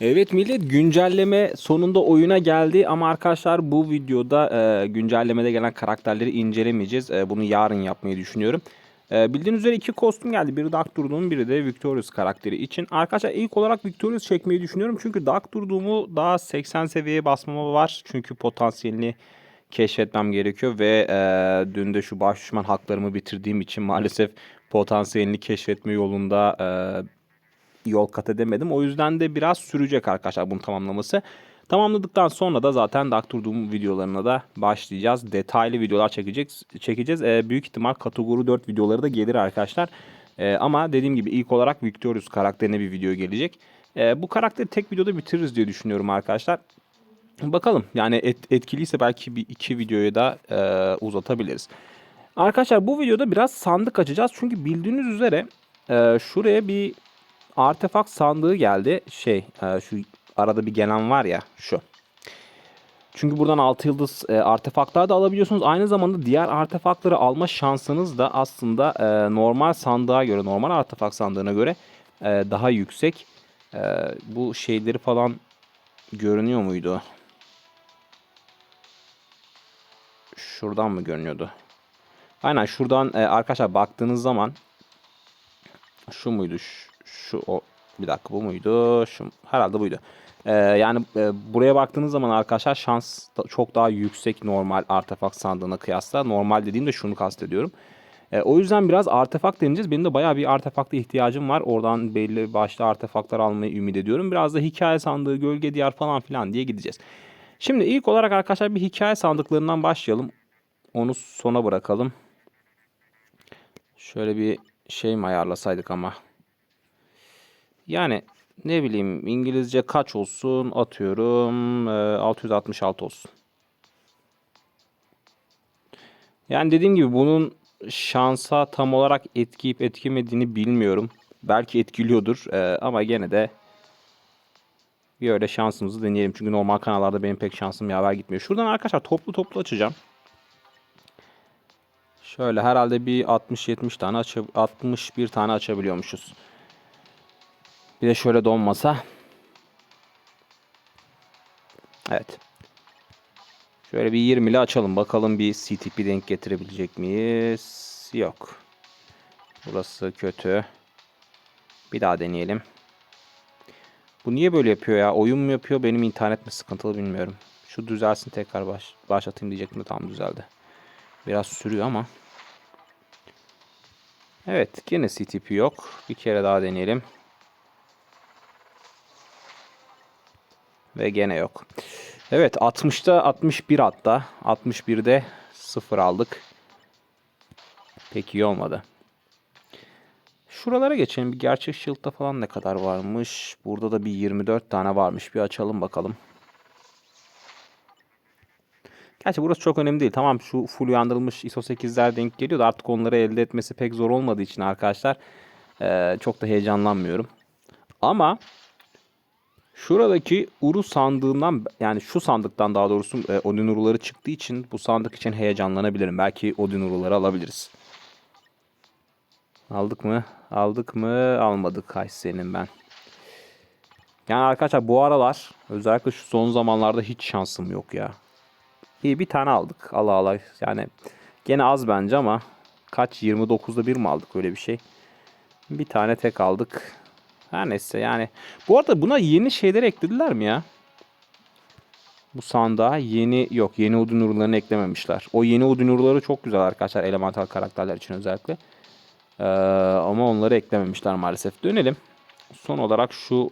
Evet millet güncelleme sonunda oyuna geldi ama arkadaşlar bu videoda e, güncellemede gelen karakterleri incelemeyeceğiz. E, bunu yarın yapmayı düşünüyorum. E, bildiğiniz üzere iki kostüm geldi. Biri Dark Durduğum biri de Victorious karakteri için. Arkadaşlar ilk olarak Victorious çekmeyi düşünüyorum. Çünkü Dark Durduğum'u daha 80 seviyeye basmama var. Çünkü potansiyelini keşfetmem gerekiyor ve e, dün de şu baş düşman haklarımı bitirdiğim için maalesef potansiyelini keşfetme yolunda e, yol kat edemedim. O yüzden de biraz sürecek arkadaşlar bunun tamamlaması. Tamamladıktan sonra da zaten Doctor videolarına da başlayacağız. Detaylı videolar çekeceğiz. çekeceğiz. Ee, büyük ihtimal kategori 4 videoları da gelir arkadaşlar. Ee, ama dediğim gibi ilk olarak Victorious karakterine bir video gelecek. Ee, bu karakteri tek videoda bitiririz diye düşünüyorum arkadaşlar. Bakalım yani et, etkiliyse belki bir iki videoyu da e, uzatabiliriz. Arkadaşlar bu videoda biraz sandık açacağız. Çünkü bildiğiniz üzere e, şuraya bir artefakt sandığı geldi. Şey e, şu arada bir gelen var ya şu. Çünkü buradan 6 yıldız e, artefaktlar da alabiliyorsunuz. Aynı zamanda diğer artefaktları alma şansınız da aslında e, normal sandığa göre, normal artefakt sandığına göre e, daha yüksek. E, bu şeyleri falan görünüyor muydu? Şuradan mı görünüyordu? Aynen şuradan e, arkadaşlar baktığınız zaman şu muydu? Şu, şu o bir dakika bu muydu? Şu herhalde buydu. Ee, yani e, buraya baktığınız zaman arkadaşlar şans da- çok daha yüksek normal artefakt sandığına kıyasla. Normal dediğimde şunu kastediyorum. E, o yüzden biraz artefakt deneyeceğiz. Benim de bayağı bir artefakta ihtiyacım var. Oradan belli başlı artefaktlar almayı ümit ediyorum. Biraz da hikaye sandığı, gölge diyar falan filan diye gideceğiz. Şimdi ilk olarak arkadaşlar bir hikaye sandıklarından başlayalım. Onu sona bırakalım. Şöyle bir şey mi ayarlasaydık ama. Yani ne bileyim İngilizce kaç olsun atıyorum e, 666 olsun. Yani dediğim gibi bunun şansa tam olarak etkileyip etkilemediğini bilmiyorum. Belki etkiliyordur e, ama gene de bir öyle şansımızı deneyelim. Çünkü normal kanallarda benim pek şansım yaver gitmiyor. Şuradan arkadaşlar toplu toplu açacağım. Şöyle herhalde bir 60-70 tane aç 61 tane açabiliyormuşuz. Bir de şöyle donmasa. Evet. Şöyle bir 20'li açalım. Bakalım bir CTP denk getirebilecek miyiz? Yok. Burası kötü. Bir daha deneyelim. Bu niye böyle yapıyor ya? Oyun mu yapıyor? Benim internet mi sıkıntılı bilmiyorum. Şu düzelsin tekrar baş, başlatayım diyecektim de tam düzeldi. Biraz sürüyor ama. Evet yine CTP yok. Bir kere daha deneyelim. Ve gene yok. Evet 60'ta 61 hatta. 61'de 0 aldık. Pek iyi olmadı. Şuralara geçelim. Bir gerçek shield'da falan ne kadar varmış? Burada da bir 24 tane varmış. Bir açalım bakalım. Gerçi burası çok önemli değil. Tamam şu full uyandırılmış ISO 8'ler denk geliyor da artık onları elde etmesi pek zor olmadığı için arkadaşlar eee, çok da heyecanlanmıyorum. Ama şuradaki Uru sandığından yani şu sandıktan daha doğrusu e, Odin Uruları çıktığı için bu sandık için heyecanlanabilirim. Belki Odin Uruları alabiliriz. Aldık mı? Aldık mı? Almadık. Ay senin ben. Yani arkadaşlar bu aralar özellikle şu son zamanlarda hiç şansım yok ya. İyi bir tane aldık. Allah Allah. Yani gene az bence ama kaç 29'da bir mi aldık öyle bir şey. Bir tane tek aldık. Her neyse yani. Bu arada buna yeni şeyler eklediler mi ya? Bu sandığa yeni yok yeni odun urularını eklememişler. O yeni odun uruları çok güzel arkadaşlar elemental karakterler için özellikle. Ee, ama onları eklememişler maalesef. Dönelim. Son olarak şu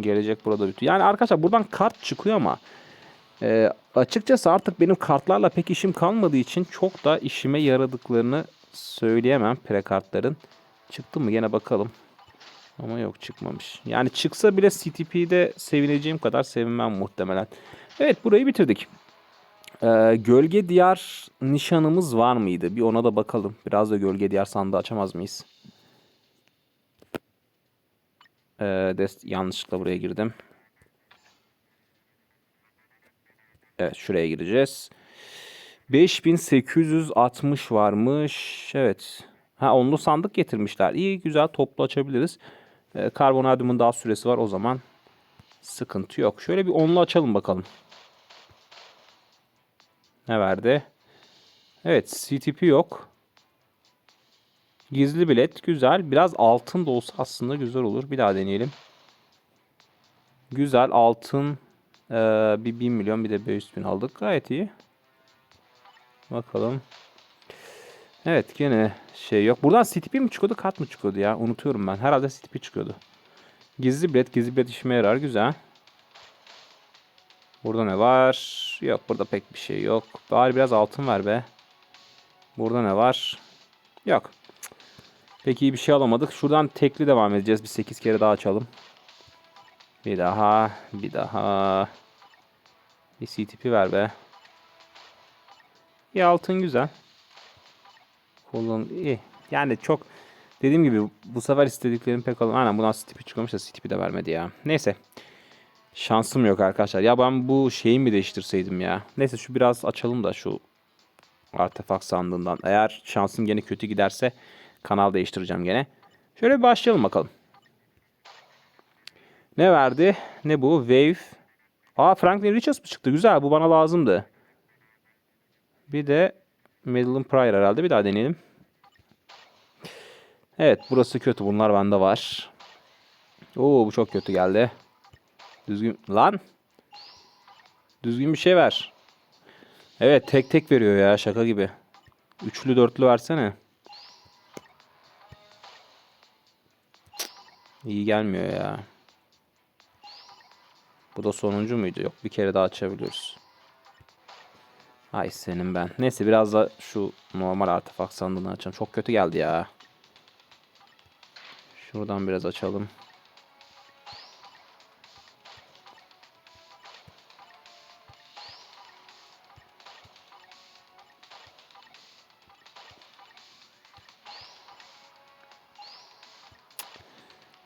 gelecek burada bitiyor. Yani arkadaşlar buradan kart çıkıyor ama ee, açıkçası artık benim kartlarla pek işim kalmadığı için çok da işime yaradıklarını söyleyemem prekartların. Çıktı mı gene bakalım. Ama yok çıkmamış. Yani çıksa bile CTP'de sevineceğim kadar sevinmem muhtemelen. Evet burayı bitirdik. Ee, gölge diyar nişanımız var mıydı? Bir ona da bakalım. Biraz da gölge diyar sandığı açamaz mıyız? Ee, yanlışlıkla buraya girdim. Evet şuraya gireceğiz. 5860 varmış. Evet. Ha onlu sandık getirmişler. İyi güzel toplu açabiliriz. Ee, Karbonadium'un daha süresi var o zaman. Sıkıntı yok. Şöyle bir onlu açalım bakalım. Ne verdi? Evet CTP yok. Gizli bilet güzel. Biraz altın da olsa aslında güzel olur. Bir daha deneyelim. Güzel altın ee, bir 1000 milyon bir de 500 bin aldık. Gayet iyi. Bakalım. Evet gene şey yok. Buradan CTP mi çıkıyordu kart mı çıkıyordu ya? Unutuyorum ben. Herhalde CTP çıkıyordu. Gizli bilet. Gizli bilet işime yarar. Güzel. Burada ne var? Yok burada pek bir şey yok. Bari biraz altın ver be. Burada ne var? Yok. Peki bir şey alamadık. Şuradan tekli devam edeceğiz. Bir 8 kere daha açalım. Bir daha. Bir daha. Bir CTP ver be. İyi altın güzel. Kullan iyi. Yani çok dediğim gibi bu sefer istediklerim pek alın. Aynen bundan CTP çıkmamış da CTP de vermedi ya. Neyse. Şansım yok arkadaşlar. Ya ben bu şeyi mi değiştirseydim ya. Neyse şu biraz açalım da şu artefakt sandığından. Eğer şansım gene kötü giderse kanal değiştireceğim gene. Şöyle bir başlayalım bakalım. Ne verdi? Ne bu? Wave. Aa Franklin Richards mı çıktı? Güzel bu bana lazımdı. Bir de Madeline Pryor herhalde. Bir daha deneyelim. Evet burası kötü. Bunlar bende var. Oo bu çok kötü geldi. Düzgün. Lan. Düzgün bir şey ver. Evet tek tek veriyor ya şaka gibi. Üçlü dörtlü versene. İyi gelmiyor ya. Bu da sonuncu muydu? Yok bir kere daha açabiliyoruz. Ay senin ben. Neyse biraz da şu normal artefakt sandığını açalım. Çok kötü geldi ya. Şuradan biraz açalım.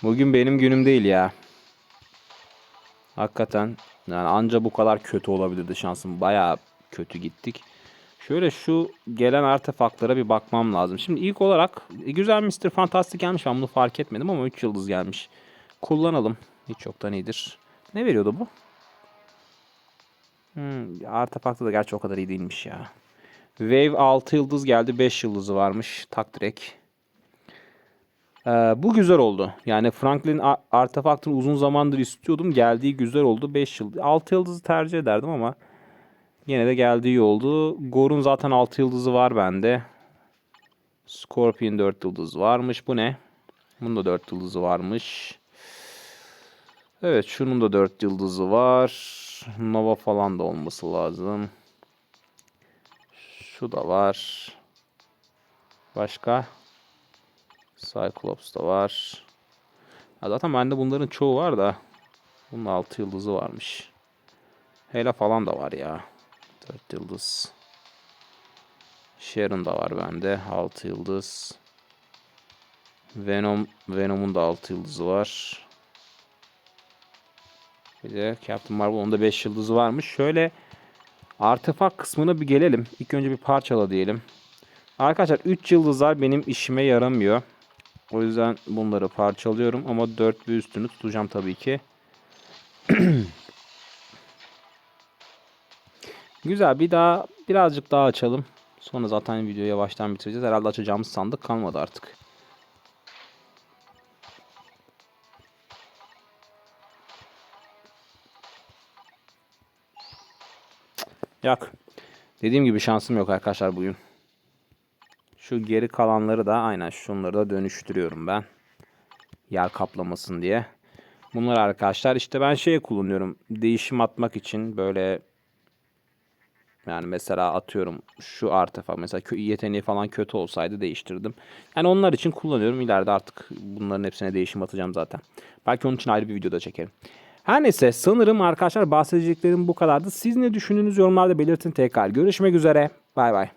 Bugün benim günüm değil ya. Hakikaten yani anca bu kadar kötü olabilirdi şansım. Bayağı kötü gittik. Şöyle şu gelen artefaktlara bir bakmam lazım. Şimdi ilk olarak e, güzel Mr. Fantastic gelmiş. Ben bunu fark etmedim ama 3 yıldız gelmiş. Kullanalım. Hiç yoktan iyidir. Ne veriyordu bu? Hmm, artefakta da gerçi o kadar iyi değilmiş ya. Wave 6 yıldız geldi. 5 yıldızı varmış. Tak direkt. Ee, bu güzel oldu. Yani Franklin artefaktını uzun zamandır istiyordum. Geldiği güzel oldu. 5 yıldız. 6 yıldızı tercih ederdim ama yine de geldiği iyi oldu. Gor'un zaten 6 yıldızı var bende. Scorpion 4 yıldız varmış. Bu ne? Bunun da 4 yıldızı varmış. Evet şunun da 4 yıldızı var. Nova falan da olması lazım. Şu da var. Başka? Cyclops da var. Ha, zaten bende bunların çoğu var da. Bunun 6 yıldızı varmış. Hela falan da var ya. 4 yıldız. Sharon da var bende. 6 yıldız. Venom Venom'un da 6 yıldızı var. Bir de Captain Marvel onun da 5 yıldızı varmış. Şöyle artefakt kısmına bir gelelim. İlk önce bir parçala diyelim. Arkadaşlar 3 yıldızlar benim işime yaramıyor. O yüzden bunları parçalıyorum ama 4 ve üstünü tutacağım tabii ki. Güzel bir daha birazcık daha açalım. Sonra zaten videoyu yavaştan bitireceğiz. Herhalde açacağımız sandık kalmadı artık. Yok. Dediğim gibi şansım yok arkadaşlar bugün. Şu geri kalanları da aynen şunları da dönüştürüyorum ben. Yer kaplamasın diye. Bunlar arkadaşlar işte ben şeye kullanıyorum. Değişim atmak için böyle yani mesela atıyorum şu artefakt mesela yeteneği falan kötü olsaydı değiştirdim. Yani onlar için kullanıyorum. İleride artık bunların hepsine değişim atacağım zaten. Belki onun için ayrı bir videoda çekerim. Her neyse sanırım arkadaşlar bahsedeceklerim bu kadardı. Siz ne düşündüğünüz yorumlarda belirtin tekrar. Görüşmek üzere. Bay bay.